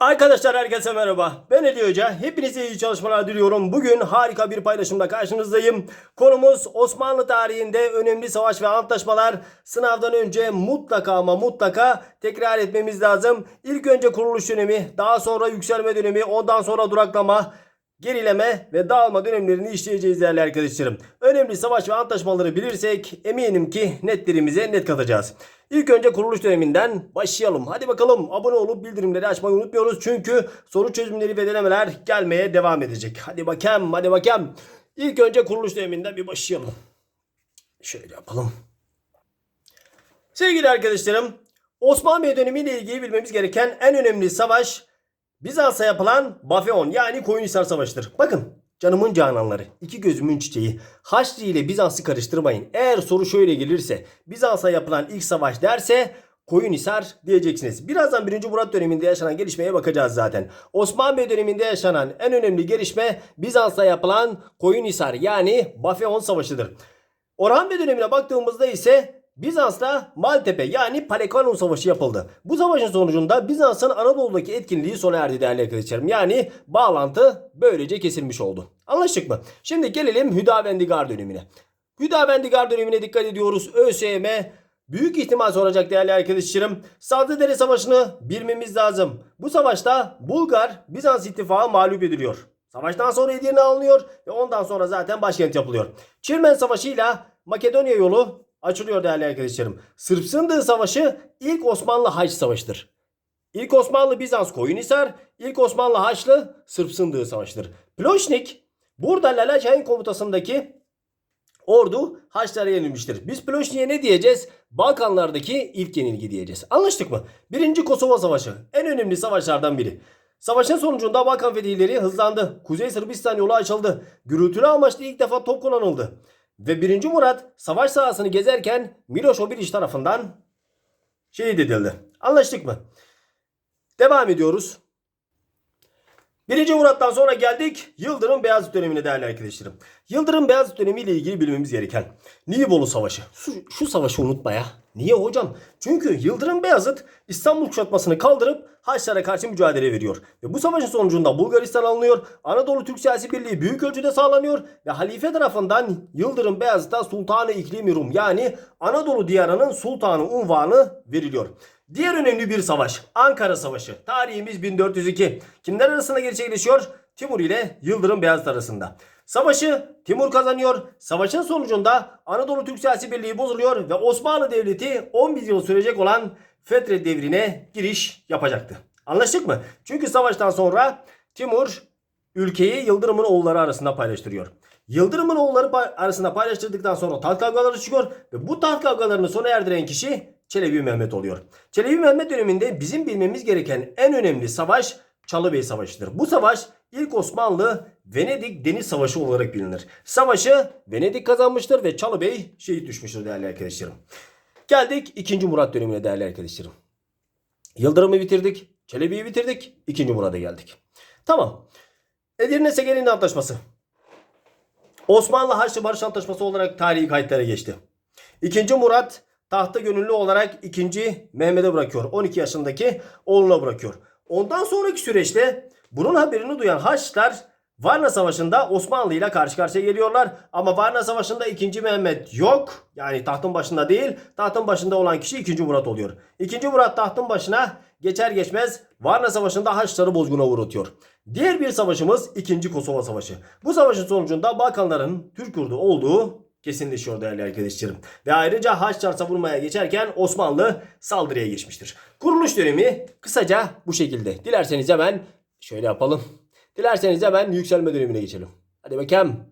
Arkadaşlar herkese merhaba. Ben Ali Hoca. Hepinize iyi çalışmalar diliyorum. Bugün harika bir paylaşımda karşınızdayım. Konumuz Osmanlı tarihinde önemli savaş ve antlaşmalar. Sınavdan önce mutlaka ama mutlaka tekrar etmemiz lazım. İlk önce kuruluş dönemi, daha sonra yükselme dönemi, ondan sonra duraklama, gerileme ve dağılma dönemlerini işleyeceğiz değerli arkadaşlarım. Önemli savaş ve antlaşmaları bilirsek eminim ki netlerimize net katacağız. İlk önce kuruluş döneminden başlayalım. Hadi bakalım abone olup bildirimleri açmayı unutmuyoruz. Çünkü soru çözümleri ve denemeler gelmeye devam edecek. Hadi bakalım hadi bakalım. İlk önce kuruluş döneminden bir başlayalım. Şöyle yapalım. Sevgili arkadaşlarım, Osmanlı dönemiyle ilgili bilmemiz gereken en önemli savaş Bizans'a yapılan Bafeon yani Koyunhisar Savaşı'dır. Bakın canımın cananları, iki gözümün çiçeği. Haçlı ile Bizans'ı karıştırmayın. Eğer soru şöyle gelirse Bizans'a yapılan ilk savaş derse Koyunhisar diyeceksiniz. Birazdan 1. Murat döneminde yaşanan gelişmeye bakacağız zaten. Osmanlı döneminde yaşanan en önemli gelişme Bizans'ta yapılan Koyunhisar yani Bafeon Savaşı'dır. Orhan Bey dönemine baktığımızda ise Bizans'ta Maltepe yani Palekvanon Savaşı yapıldı. Bu savaşın sonucunda Bizans'ın Anadolu'daki etkinliği sona erdi değerli arkadaşlarım. Yani bağlantı böylece kesilmiş oldu. Anlaştık mı? Şimdi gelelim Hüdavendigar dönemine. Hüdavendigar dönemine dikkat ediyoruz. ÖSYM büyük ihtimal soracak değerli arkadaşlarım. Sazlıdere Savaşı'nı bilmemiz lazım. Bu savaşta Bulgar Bizans ittifakı mağlup ediliyor. Savaştan sonra Edirne alınıyor ve ondan sonra zaten başkent yapılıyor. Çirmen Savaşı ile Makedonya yolu açılıyor değerli arkadaşlarım. Sırp Sındığı Savaşı ilk Osmanlı Haç Savaşı'dır. İlk Osmanlı Bizans Koyunhisar, ilk Osmanlı Haçlı Sırp Sındığı Savaşı'dır. Ploşnik burada Lalaçay'ın komutasındaki ordu Haçlara yenilmiştir. Biz Ploşnik'e ne diyeceğiz? Balkanlardaki ilk yenilgi diyeceğiz. Anlaştık mı? Birinci Kosova Savaşı en önemli savaşlardan biri. Savaşın sonucunda Balkan fetihleri hızlandı. Kuzey Sırbistan yolu açıldı. Gürültülü amaçlı ilk defa top kullanıldı. Ve 1. Murat savaş sahasını gezerken Miloš Obilić tarafından şehit edildi. Anlaştık mı? Devam ediyoruz. 1. Murat'tan sonra geldik Yıldırım Beyazıt dönemine değerli arkadaşlarım. Yıldırım Beyazıt dönemi ile ilgili bilmemiz gereken Nibolu Savaşı. Şu, şu savaşı unutma ya. Niye hocam? Çünkü Yıldırım Beyazıt İstanbul kuşatmasını kaldırıp Haçlara karşı mücadele veriyor. Ve bu savaşın sonucunda Bulgaristan alınıyor. Anadolu Türk siyasi birliği büyük ölçüde sağlanıyor. Ve halife tarafından Yıldırım Beyazıt'a Sultanı İklimi Rum yani Anadolu diyarının sultanı unvanı veriliyor. Diğer önemli bir savaş Ankara Savaşı. Tarihimiz 1402. Kimler arasında gerçekleşiyor? Timur ile Yıldırım Beyazıt arasında. Savaşı Timur kazanıyor. Savaşın sonucunda Anadolu Türk siyasi birliği bozuluyor ve Osmanlı Devleti 11 yıl sürecek olan Fetret devrine giriş yapacaktı. Anlaştık mı? Çünkü savaştan sonra Timur ülkeyi Yıldırım'ın oğulları arasında paylaştırıyor. Yıldırım'ın oğulları arasında paylaştırdıktan sonra taht kavgaları çıkıyor ve bu taht kavgalarını sona erdiren kişi Çelebi Mehmet oluyor. Çelebi Mehmet döneminde bizim bilmemiz gereken en önemli savaş Çalıbey Savaşı'dır. Bu savaş ilk Osmanlı Venedik Deniz Savaşı olarak bilinir. Savaşı Venedik kazanmıştır ve Çalıbey şehit düşmüştür değerli arkadaşlarım. Geldik 2. Murat dönemine değerli arkadaşlarım. Yıldırım'ı bitirdik. Çelebi'yi bitirdik. 2. Murat'a geldik. Tamam. Edirne Segen'in antlaşması. Osmanlı Haçlı Barış Antlaşması olarak tarihi kayıtlara geçti. 2. Murat tahta gönüllü olarak 2. Mehmet'e bırakıyor. 12 yaşındaki oğluna bırakıyor. Ondan sonraki süreçte bunun haberini duyan Haçlılar Varna Savaşı'nda Osmanlı ile karşı karşıya geliyorlar. Ama Varna Savaşı'nda 2. Mehmet yok. Yani tahtın başında değil. Tahtın başında olan kişi 2. Murat oluyor. 2. Murat tahtın başına geçer geçmez Varna Savaşı'nda Haçlıları bozguna uğratıyor. Diğer bir savaşımız 2. Kosova Savaşı. Bu savaşın sonucunda Balkanların Türk yurdu olduğu kesinleşiyor değerli arkadaşlarım. Ve ayrıca Haçlılar savunmaya geçerken Osmanlı saldırıya geçmiştir. Kuruluş dönemi kısaca bu şekilde. Dilerseniz hemen şöyle yapalım. Dilerseniz hemen yükselme dönemine geçelim. Hadi bakalım.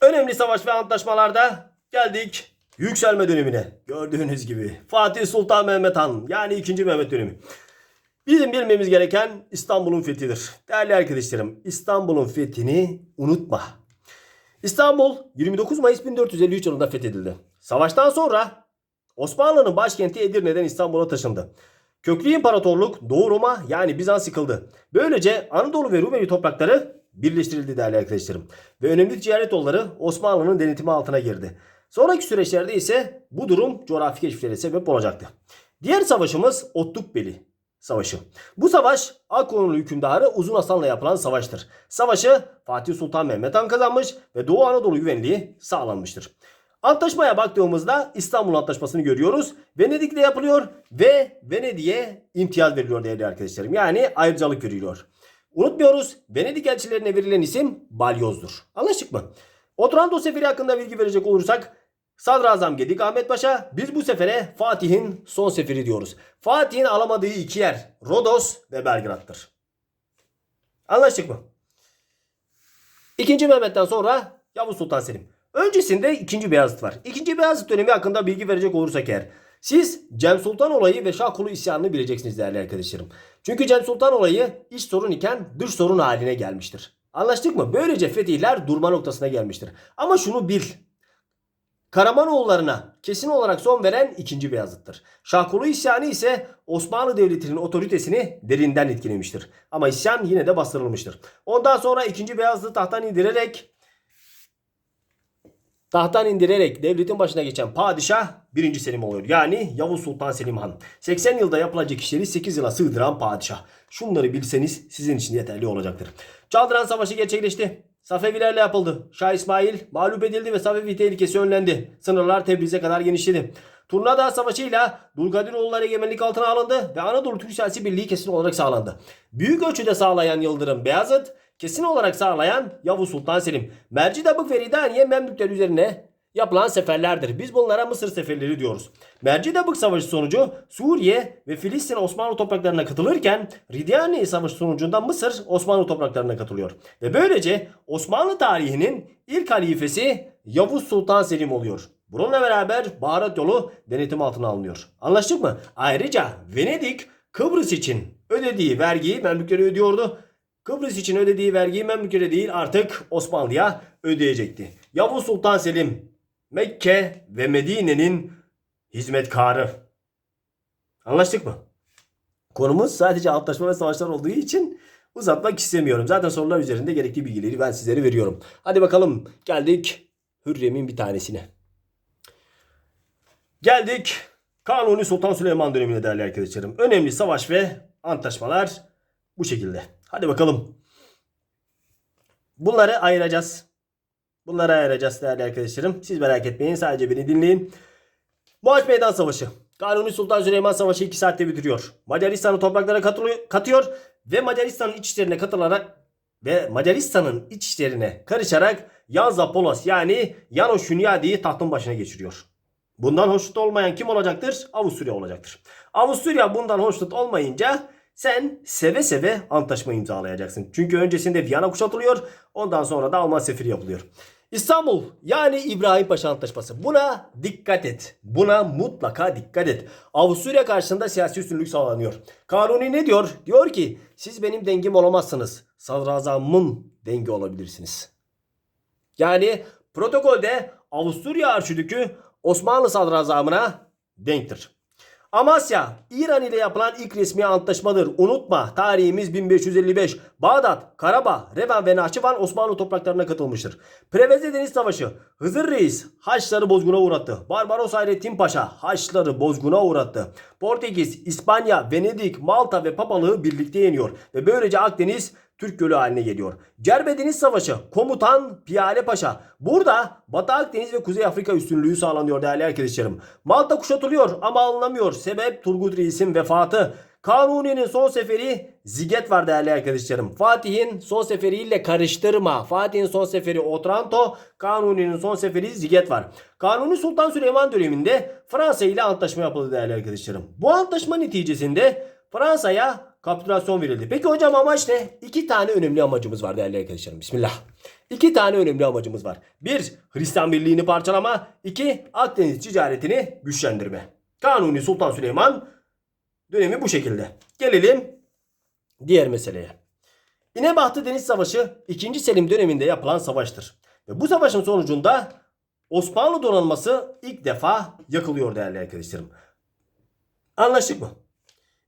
Önemli savaş ve antlaşmalarda geldik yükselme dönemine. Gördüğünüz gibi Fatih Sultan Mehmet Han yani 2. Mehmet dönemi. Bizim bilmemiz gereken İstanbul'un fethidir. Değerli arkadaşlarım İstanbul'un fethini unutma. İstanbul 29 Mayıs 1453 yılında fethedildi. Savaştan sonra Osmanlı'nın başkenti Edirne'den İstanbul'a taşındı. Köklü İmparatorluk Doğu Roma yani Bizans yıkıldı. Böylece Anadolu ve Rumeli toprakları birleştirildi değerli arkadaşlarım. Ve önemli ticaret yolları Osmanlı'nın denetimi altına girdi. Sonraki süreçlerde ise bu durum coğrafi keşiflere sebep olacaktı. Diğer savaşımız Otlukbeli Savaşı. Bu savaş Akkoyunlu hükümdarı Uzun Hasan'la yapılan savaştır. Savaşı Fatih Sultan Mehmet Han kazanmış ve Doğu Anadolu güvenliği sağlanmıştır. Antlaşmaya baktığımızda İstanbul Antlaşması'nı görüyoruz. Venedik'te yapılıyor ve Venedik'e imtiyaz veriliyor değerli arkadaşlarım. Yani ayrıcalık veriliyor. Unutmuyoruz Venedik elçilerine verilen isim Balyoz'dur. Anlaştık mı? Otranto Seferi hakkında bilgi verecek olursak Sadrazam Gedik Ahmet Paşa biz bu sefere Fatih'in son seferi diyoruz. Fatih'in alamadığı iki yer Rodos ve Belgrad'tır. Anlaştık mı? İkinci Mehmet'ten sonra Yavuz Sultan Selim. Öncesinde 2. Beyazıt var. 2. Beyazıt dönemi hakkında bilgi verecek olursak eğer. Siz Cem Sultan olayı ve Şahkulu isyanını bileceksiniz değerli arkadaşlarım. Çünkü Cem Sultan olayı iç sorun iken dış sorun haline gelmiştir. Anlaştık mı? Böylece fetihler durma noktasına gelmiştir. Ama şunu bil. Karamanoğullarına kesin olarak son veren 2. Beyazıt'tır. Şahkulu isyanı ise Osmanlı Devleti'nin otoritesini derinden etkilemiştir. Ama isyan yine de bastırılmıştır. Ondan sonra 2. Beyazıt'ı tahttan indirerek tahttan indirerek devletin başına geçen padişah 1. Selim oluyor. Yani Yavuz Sultan Selim Han. 80 yılda yapılacak işleri 8 yıla sığdıran padişah. Şunları bilseniz sizin için yeterli olacaktır. Çaldıran Savaşı gerçekleşti. Safevilerle yapıldı. Şah İsmail mağlup edildi ve Safevi tehlikesi önlendi. Sınırlar Tebriz'e kadar genişledi. Turnada Savaşı'yla Dulkadiroğulları egemenlik altına alındı ve Anadolu Türk siyasi birliği kesin olarak sağlandı. Büyük ölçüde sağlayan Yıldırım Beyazıt, kesin olarak sağlayan Yavuz Sultan Selim. Mercidabık ve Ridaniye Memlükler üzerine yapılan seferlerdir. Biz bunlara Mısır seferleri diyoruz. Mercidabık Savaşı sonucu Suriye ve Filistin Osmanlı topraklarına katılırken Ridaniye Savaşı sonucunda Mısır Osmanlı topraklarına katılıyor. Ve böylece Osmanlı tarihinin ilk halifesi Yavuz Sultan Selim oluyor. Bununla beraber baharat yolu denetim altına alınıyor. Anlaştık mı? Ayrıca Venedik Kıbrıs için ödediği vergiyi Memlüklere ödüyordu. Kıbrıs için ödediği vergiyi Memlüklere değil artık Osmanlı'ya ödeyecekti. Yavuz Sultan Selim Mekke ve Medine'nin hizmetkarı. Anlaştık mı? Konumuz sadece antlaşma ve savaşlar olduğu için uzatmak istemiyorum. Zaten sorular üzerinde gerekli bilgileri ben sizlere veriyorum. Hadi bakalım geldik Hürrem'in bir tanesine. Geldik Kanuni Sultan Süleyman dönemine değerli arkadaşlarım. Önemli savaş ve antlaşmalar bu şekilde. Hadi bakalım. Bunları ayıracağız. Bunları ayıracağız değerli arkadaşlarım. Siz merak etmeyin. Sadece beni dinleyin. Boğaç Meydan Savaşı. Kanuni Sultan Süleyman Savaşı 2 saatte bitiriyor. Macaristan'ın topraklara katıyor ve Macaristan'ın iç işlerine katılarak ve Macaristan'ın iç işlerine karışarak Yanza Polos yani Yanoş Hünyadi'yi tahtın başına geçiriyor. Bundan hoşnut olmayan kim olacaktır? Avusturya olacaktır. Avusturya bundan hoşnut olmayınca sen seve seve antlaşma imzalayacaksın. Çünkü öncesinde Viyana kuşatılıyor. Ondan sonra da Alman seferi yapılıyor. İstanbul yani İbrahim Paşa Antlaşması. Buna dikkat et. Buna mutlaka dikkat et. Avusturya karşısında siyasi üstünlük sağlanıyor. Kanuni ne diyor? Diyor ki siz benim dengim olamazsınız. Sadrazamın dengi olabilirsiniz. Yani protokolde Avusturya Arşidükü Osmanlı sadrazamına denktir. Amasya, İran ile yapılan ilk resmi antlaşmadır. Unutma tarihimiz 1555. Bağdat, Karabağ, Revan ve Nahçıvan Osmanlı topraklarına katılmıştır. Preveze Deniz Savaşı, Hızır Reis Haçları bozguna uğrattı. Barbaros Hayrettin Paşa Haçları bozguna uğrattı. Portekiz, İspanya, Venedik, Malta ve Papalığı birlikte yeniyor. Ve böylece Akdeniz Türk Gölü haline geliyor. Cerbe Deniz Savaşı komutan Piyale Paşa. Burada Batı Akdeniz ve Kuzey Afrika üstünlüğü sağlanıyor değerli arkadaşlarım. Malta kuşatılıyor ama alınamıyor. Sebep Turgut Reis'in vefatı. Kanuni'nin son seferi Ziget var değerli arkadaşlarım. Fatih'in son seferiyle karıştırma. Fatih'in son seferi Otranto, Kanuni'nin son seferi Ziget var. Kanuni Sultan Süleyman döneminde Fransa ile antlaşma yapıldı değerli arkadaşlarım. Bu antlaşma neticesinde Fransa'ya kapitülasyon verildi. Peki hocam amaç ne? İki tane önemli amacımız var değerli arkadaşlarım. Bismillah. İki tane önemli amacımız var. Bir, Hristiyan birliğini parçalama. İki, Akdeniz ticaretini güçlendirme. Kanuni Sultan Süleyman dönemi bu şekilde. Gelelim diğer meseleye. İnebahtı Deniz Savaşı 2. Selim döneminde yapılan savaştır. Ve bu savaşın sonucunda Osmanlı donanması ilk defa yakılıyor değerli arkadaşlarım. Anlaştık mı?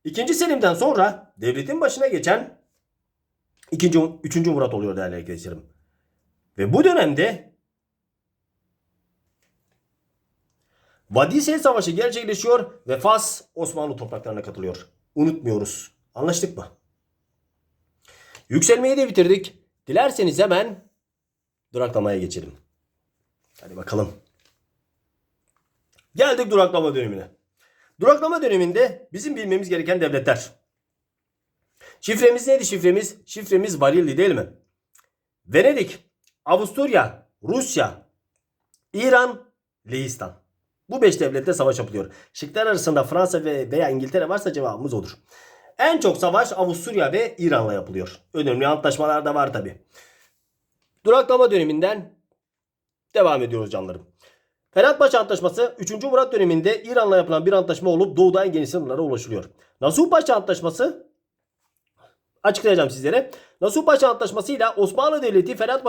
İkinci Selim'den sonra devletin başına geçen ikinci, üçüncü Murat oluyor değerli arkadaşlarım. Ve bu dönemde Vadisel Savaşı gerçekleşiyor ve Fas Osmanlı topraklarına katılıyor. unutmuyoruz. Anlaştık mı? Yükselmeyi de bitirdik. Dilerseniz hemen duraklamaya geçelim. Hadi bakalım. Geldik duraklama dönemine. Duraklama döneminde bizim bilmemiz gereken devletler. Şifremiz neydi şifremiz? Şifremiz varildi değil mi? Venedik, Avusturya, Rusya, İran, Lehistan. Bu beş devlette savaş yapılıyor. Şıklar arasında Fransa ve veya İngiltere varsa cevabımız odur. En çok savaş Avusturya ve İran'la yapılıyor. Önemli antlaşmalar da var tabi. Duraklama döneminden devam ediyoruz canlarım. Ferhatpaşa Antlaşması 3. Murat döneminde İran'la yapılan bir antlaşma olup doğuda en geniş sınırlara ulaşılıyor. Nasuh Antlaşması açıklayacağım sizlere. Nasuh Antlaşması ile Osmanlı Devleti Ferhat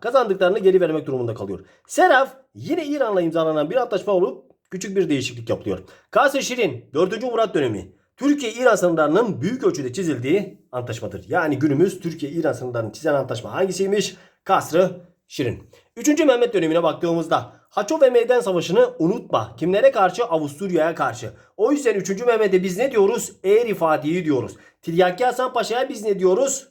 kazandıklarını geri vermek durumunda kalıyor. Seraf yine İran'la imzalanan bir antlaşma olup küçük bir değişiklik yapılıyor. Kasr Şirin 4. Murat dönemi Türkiye-İran sınırlarının büyük ölçüde çizildiği antlaşmadır. Yani günümüz Türkiye-İran sınırlarını çizen antlaşma hangisiymiş? Kasr Şirin. 3. Mehmet dönemine baktığımızda Haço ve Meydan Savaşı'nı unutma. Kimlere karşı? Avusturya'ya karşı. O yüzden 3. Mehmet'e biz ne diyoruz? Eğri Fatih'i diyoruz. Tiryaki Hasan Paşa'ya biz ne diyoruz?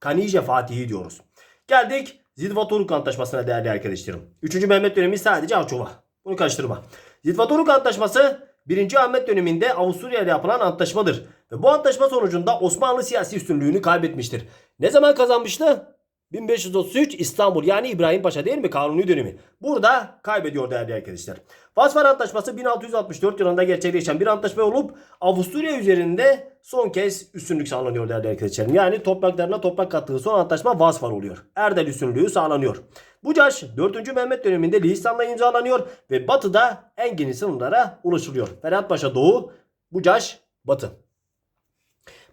Kanije Fatih'i diyoruz. Geldik Zidvatoruk Antlaşması'na değerli arkadaşlarım. 3. Mehmet dönemi sadece Haçova. Bunu karıştırma. Zidvatoruk Antlaşması 1. Ahmet döneminde Avusturya ile yapılan antlaşmadır. Ve bu antlaşma sonucunda Osmanlı siyasi üstünlüğünü kaybetmiştir. Ne zaman kazanmıştı? 1533 İstanbul yani İbrahim Paşa değil mi? Kanuni dönemi. Burada kaybediyor değerli arkadaşlar. Fasfar Antlaşması 1664 yılında gerçekleşen bir antlaşma olup Avusturya üzerinde son kez üstünlük sağlanıyor değerli arkadaşlarım. Yani topraklarına toprak kattığı son antlaşma Vasfar oluyor. Erdel üstünlüğü sağlanıyor. Bu caş 4. Mehmet döneminde Lihistan'la imzalanıyor ve batıda en geniş sınırlara ulaşılıyor. Ferhat Paşa Doğu, Bucaş Batı.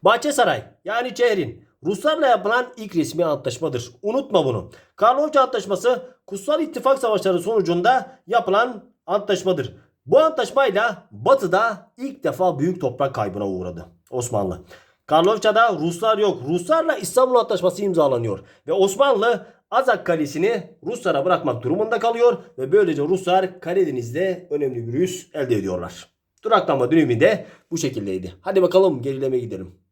Bahçesaray yani Çehrin Ruslarla yapılan ilk resmi antlaşmadır. Unutma bunu. Karlofça Antlaşması Kutsal İttifak Savaşları sonucunda yapılan antlaşmadır. Bu antlaşmayla Batı'da ilk defa büyük toprak kaybına uğradı Osmanlı. Karlofça'da Ruslar yok. Ruslarla İstanbul Antlaşması imzalanıyor. Ve Osmanlı Azak Kalesi'ni Ruslara bırakmak durumunda kalıyor. Ve böylece Ruslar Karadeniz'de önemli bir üs elde ediyorlar. Duraklama dönemi de bu şekildeydi. Hadi bakalım gerileme gidelim.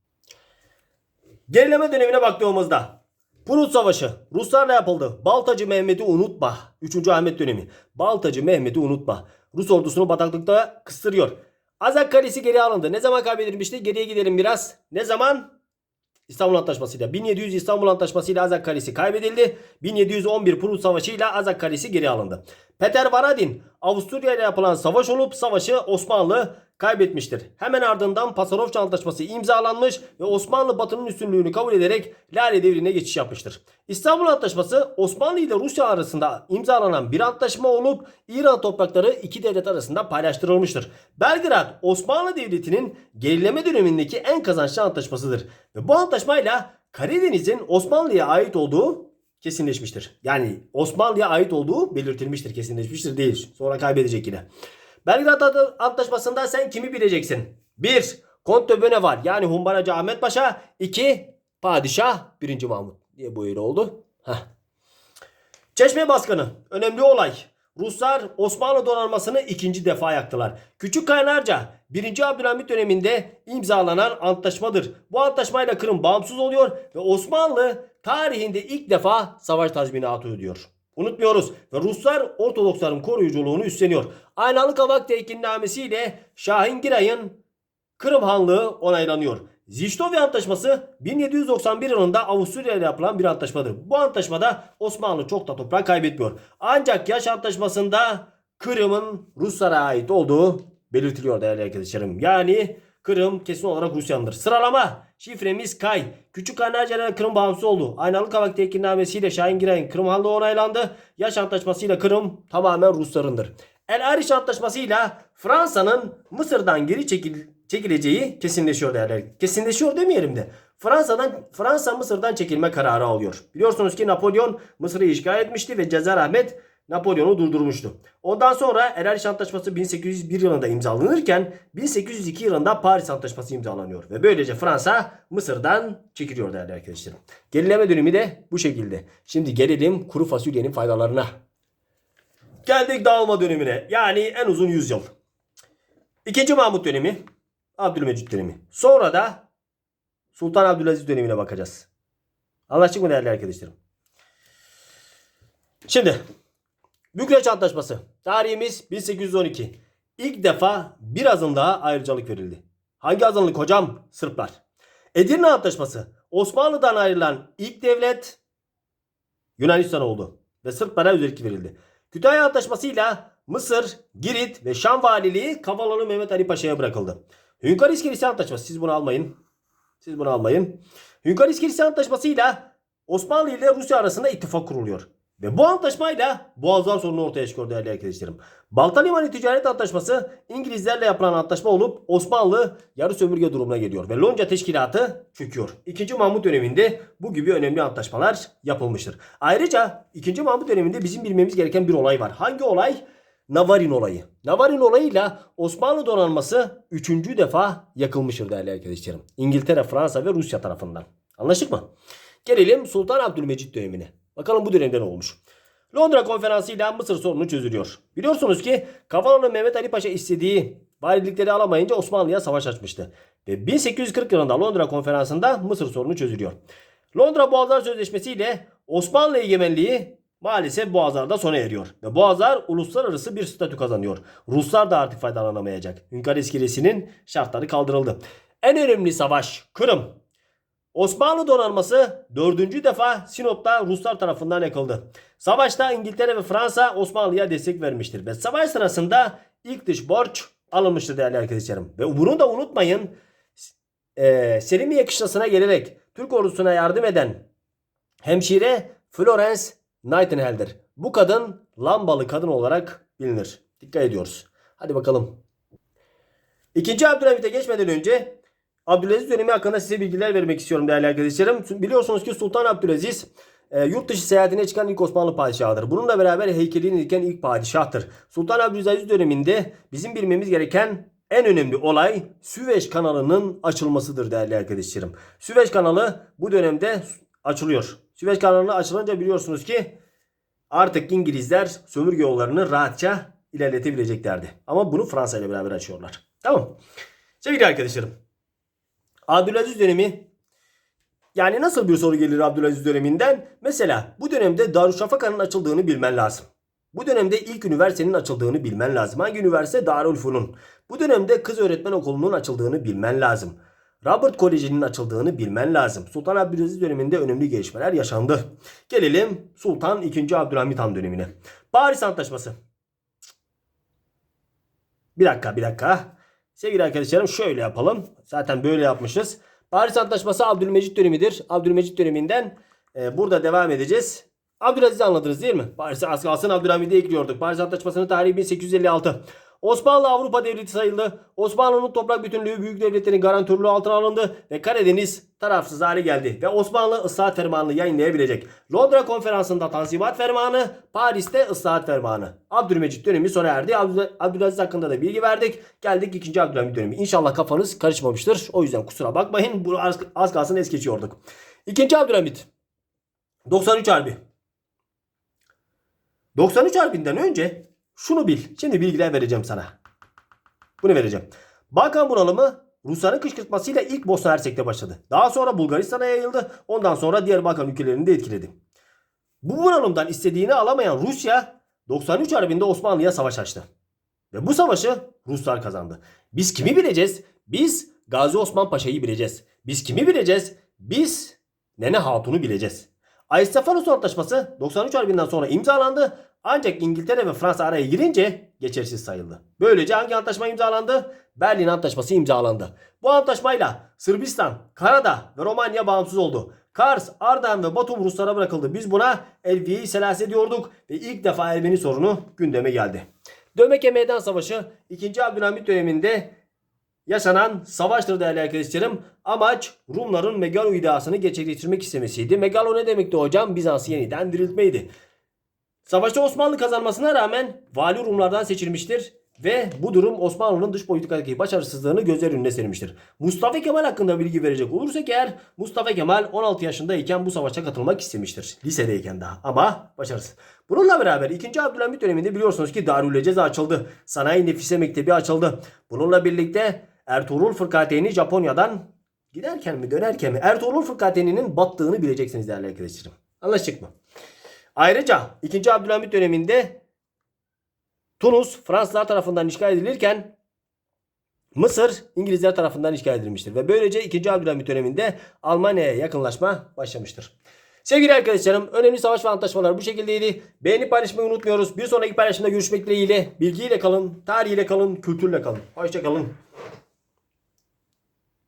Gerileme dönemine baktığımızda Prut Savaşı Ruslarla yapıldı. Baltacı Mehmet'i unutma. 3. Ahmet dönemi. Baltacı Mehmet'i unutma. Rus ordusunu bataklıkta kıstırıyor. Azak Kalesi geri alındı. Ne zaman kaybedilmişti? Geriye gidelim biraz. Ne zaman? İstanbul Antlaşması'yla. 1700 İstanbul Antlaşması'yla Azak Kalesi kaybedildi. 1711 Prut Savaşı ile Azak Kalesi geri alındı. Peter Varadin Avusturya ile yapılan savaş olup savaşı Osmanlı kaybetmiştir. Hemen ardından Pasarofça Antlaşması imzalanmış ve Osmanlı Batı'nın üstünlüğünü kabul ederek Lale devrine geçiş yapmıştır. İstanbul Antlaşması Osmanlı ile Rusya arasında imzalanan bir antlaşma olup İran toprakları iki devlet arasında paylaştırılmıştır. Belgrad Osmanlı Devleti'nin gerileme dönemindeki en kazançlı antlaşmasıdır. Ve bu antlaşmayla Karadeniz'in Osmanlı'ya ait olduğu kesinleşmiştir. Yani Osmanlı'ya ait olduğu belirtilmiştir, kesinleşmiştir değil. Sonra kaybedecek yine. Belgrad Antlaşması'nda sen kimi bileceksin? 1. Kont de Böneval yani Humbaracı Ahmet Paşa. 2. Padişah 1. Mahmut. Niye bu öyle oldu? Heh. Çeşme baskını. Önemli olay. Ruslar Osmanlı donanmasını ikinci defa yaktılar. Küçük Kaynarca 1. Abdülhamit döneminde imzalanan antlaşmadır. Bu antlaşmayla Kırım bağımsız oluyor ve Osmanlı tarihinde ilk defa savaş tazminatı ödüyor. Unutmuyoruz ve Ruslar Ortodoksların koruyuculuğunu üstleniyor. Aynalı Kavak Tekinnamesi ile Şahin Giray'ın Kırım Hanlığı onaylanıyor. Ziştovi Antlaşması 1791 yılında Avusturya ile yapılan bir antlaşmadır. Bu antlaşmada Osmanlı çok da toprak kaybetmiyor. Ancak Yaş Antlaşması'nda Kırım'ın Ruslara ait olduğu belirtiliyor değerli arkadaşlarım. Yani Kırım kesin olarak Rusya'nındır. Sıralama şifremiz Kay. Küçük Kanarca'dan Kırım bağımsız oldu. Aynalı Kavak Tekinnamesiyle Şahin Giray'ın Kırım Hanlığı onaylandı. Yaş Antlaşması'yla Kırım tamamen Ruslarındır. El Ariş Antlaşması'yla Fransa'nın Mısır'dan geri çekil çekileceği kesinleşiyor değerler. Kesinleşiyor demeyelim de. Fransa'dan Fransa Mısır'dan çekilme kararı alıyor. Biliyorsunuz ki Napolyon Mısır'ı işgal etmişti ve Cezar Ahmet Napolyon'u durdurmuştu. Ondan sonra El Ariş Antlaşması 1801 yılında imzalanırken 1802 yılında Paris Antlaşması imzalanıyor. Ve böylece Fransa Mısır'dan çekiliyor değerli arkadaşlarım. Gerileme dönemi de bu şekilde. Şimdi gelelim kuru fasulyenin faydalarına. Geldik dağılma dönemine. Yani en uzun yüzyıl. İkinci Mahmut dönemi. Abdülmecit dönemi. Sonra da Sultan Abdülaziz dönemine bakacağız. Anlaştık mı değerli arkadaşlarım? Şimdi Bükreş Antlaşması. Tarihimiz 1812. İlk defa bir azınlığa ayrıcalık verildi. Hangi azınlık hocam? Sırplar. Edirne Antlaşması. Osmanlı'dan ayrılan ilk devlet Yunanistan oldu ve Sırplara özellik verildi. Kütahya Antlaşması'yla Mısır, Girit ve Şam valiliği Kavalalı Mehmet Ali Paşa'ya bırakıldı. Hünkar İskelesi Antlaşması. Siz bunu almayın. Siz bunu almayın. Hünkar İskelesi Antlaşması'yla Osmanlı ile Rusya arasında ittifak kuruluyor. Ve bu antlaşmayla Boğazlar sorunu ortaya çıkıyor değerli arkadaşlarım. Balta Limanı Ticaret Antlaşması İngilizlerle yapılan antlaşma olup Osmanlı yarı sömürge durumuna geliyor ve Lonca Teşkilatı çöküyor. 2. Mahmut döneminde bu gibi önemli antlaşmalar yapılmıştır. Ayrıca 2. Mahmut döneminde bizim bilmemiz gereken bir olay var. Hangi olay? Navarin olayı. Navarin olayıyla Osmanlı donanması 3. defa yakılmıştır değerli arkadaşlarım. İngiltere, Fransa ve Rusya tarafından. Anlaştık mı? Gelelim Sultan Abdülmecit dönemine. Bakalım bu dönemde ne olmuş? Londra konferansı ile Mısır sorunu çözülüyor. Biliyorsunuz ki Kavalalı Mehmet Ali Paşa istediği valilikleri alamayınca Osmanlı'ya savaş açmıştı. Ve 1840 yılında Londra konferansında Mısır sorunu çözülüyor. Londra Boğazlar Sözleşmesi ile Osmanlı egemenliği maalesef Boğazlar'da sona eriyor. Ve Boğazlar uluslararası bir statü kazanıyor. Ruslar da artık faydalanamayacak. Hünkar iskelesinin şartları kaldırıldı. En önemli savaş Kırım. Osmanlı donanması dördüncü defa Sinop'ta Ruslar tarafından yakıldı. Savaşta İngiltere ve Fransa Osmanlı'ya destek vermiştir. Ve savaş sırasında ilk dış borç alınmıştır değerli arkadaşlarım. Ve bunu da unutmayın. E, Selimiye kışlasına gelerek Türk ordusuna yardım eden hemşire Florence Nightingale'dir. Bu kadın lambalı kadın olarak bilinir. Dikkat ediyoruz. Hadi bakalım. İkinci Abdülhamit'e geçmeden önce Abdülaziz dönemi hakkında size bilgiler vermek istiyorum değerli arkadaşlarım. Biliyorsunuz ki Sultan Abdülaziz e, yurt dışı seyahatine çıkan ilk Osmanlı padişahıdır. Bununla beraber heykelini diken ilk padişahtır. Sultan Abdülaziz döneminde bizim bilmemiz gereken en önemli olay Süveyş kanalının açılmasıdır değerli arkadaşlarım. Süveyş kanalı bu dönemde açılıyor. Süveyş kanalı açılınca biliyorsunuz ki artık İngilizler sömürge yollarını rahatça ilerletebileceklerdi. Ama bunu Fransa ile beraber açıyorlar. Tamam. Sevgili arkadaşlarım. Abdülaziz dönemi yani nasıl bir soru gelir Abdülaziz döneminden? Mesela bu dönemde Darüşşafaka'nın açıldığını bilmen lazım. Bu dönemde ilk üniversitenin açıldığını bilmen lazım. Hangi üniversite? Darülfünun. Bu dönemde kız öğretmen okulunun açıldığını bilmen lazım. Robert Koleji'nin açıldığını bilmen lazım. Sultan Abdülaziz döneminde önemli gelişmeler yaşandı. Gelelim Sultan II. Abdülhamit Han dönemine. Paris Antlaşması. Bir dakika bir dakika. Sevgili arkadaşlarım şöyle yapalım. Zaten böyle yapmışız. Paris Antlaşması Abdülmecit dönemidir. Abdülmecit döneminden e, burada devam edeceğiz. Abdülaziz'i anladınız değil mi? Paris'e az kalsın Abdülhamid'i ekliyorduk. Paris Antlaşması'nın tarihi 1856. Osmanlı Avrupa devleti sayıldı. Osmanlı'nın toprak bütünlüğü büyük devletlerin garantörlüğü altına alındı ve Karadeniz tarafsız hale geldi ve Osmanlı ıslahat fermanını yayınlayabilecek. Londra konferansında Tanzimat fermanı, Paris'te ıslahat fermanı. Abdülmecit dönemi sona erdi. Abdül- Abdülaziz hakkında da bilgi verdik. Geldik 2. Abdülhamit dönemi. İnşallah kafanız karışmamıştır. O yüzden kusura bakmayın. Bunu az, az kalsın es geçiyorduk. 2. Abdülhamit. 93 Harbi. 93 Harbi'nden önce şunu bil. Şimdi bilgiler vereceğim sana. Bunu vereceğim. Balkan bunalımı Rusların kışkırtmasıyla ilk Bosna Hersek'te başladı. Daha sonra Bulgaristan'a yayıldı. Ondan sonra diğer Balkan ülkelerini de etkiledi. Bu bunalımdan istediğini alamayan Rusya 93 Harbi'nde Osmanlı'ya savaş açtı. Ve bu savaşı Ruslar kazandı. Biz kimi bileceğiz? Biz Gazi Osman Paşa'yı bileceğiz. Biz kimi bileceğiz? Biz Nene Hatun'u bileceğiz. Aystefanos Antlaşması 93 Harbi'nden sonra imzalandı. Ancak İngiltere ve Fransa araya girince geçersiz sayıldı. Böylece hangi antlaşma imzalandı? Berlin Antlaşması imzalandı. Bu antlaşmayla Sırbistan, Karadağ ve Romanya bağımsız oldu. Kars, Ardahan ve Batum Ruslara bırakıldı. Biz buna Elviye-i Selase diyorduk ve ilk defa Ermeni sorunu gündeme geldi. Dömeke Meydan Savaşı 2. Abdülhamit döneminde yaşanan savaştır değerli arkadaşlarım. Amaç Rumların Megalo iddiasını gerçekleştirmek istemesiydi. Megalo ne demekti hocam? Bizans'ı yeniden diriltmeydi. Savaşta Osmanlı kazanmasına rağmen vali Rumlardan seçilmiştir ve bu durum Osmanlı'nın dış politikadaki başarısızlığını gözler önüne sermiştir. Mustafa Kemal hakkında bilgi verecek olursak eğer Mustafa Kemal 16 yaşındayken bu savaşa katılmak istemiştir. Lisedeyken daha ama başarısız. Bununla beraber 2. Abdülhamit döneminde biliyorsunuz ki Darül Ceza açıldı. Sanayi Nefise Mektebi açıldı. Bununla birlikte Ertuğrul Fırkateyni Japonya'dan giderken mi dönerken mi Ertuğrul Fırkateyni'nin battığını bileceksiniz değerli arkadaşlarım. Anlaştık mı? Ayrıca 2. Abdülhamit döneminde Tunus Fransızlar tarafından işgal edilirken Mısır İngilizler tarafından işgal edilmiştir. Ve böylece 2. Abdülhamit döneminde Almanya'ya yakınlaşma başlamıştır. Sevgili arkadaşlarım önemli savaş ve antlaşmalar bu şekildeydi. Beğenip paylaşmayı unutmuyoruz. Bir sonraki paylaşımda görüşmek dileğiyle. Bilgiyle kalın, tarihiyle kalın, kültürle kalın. Hoşçakalın.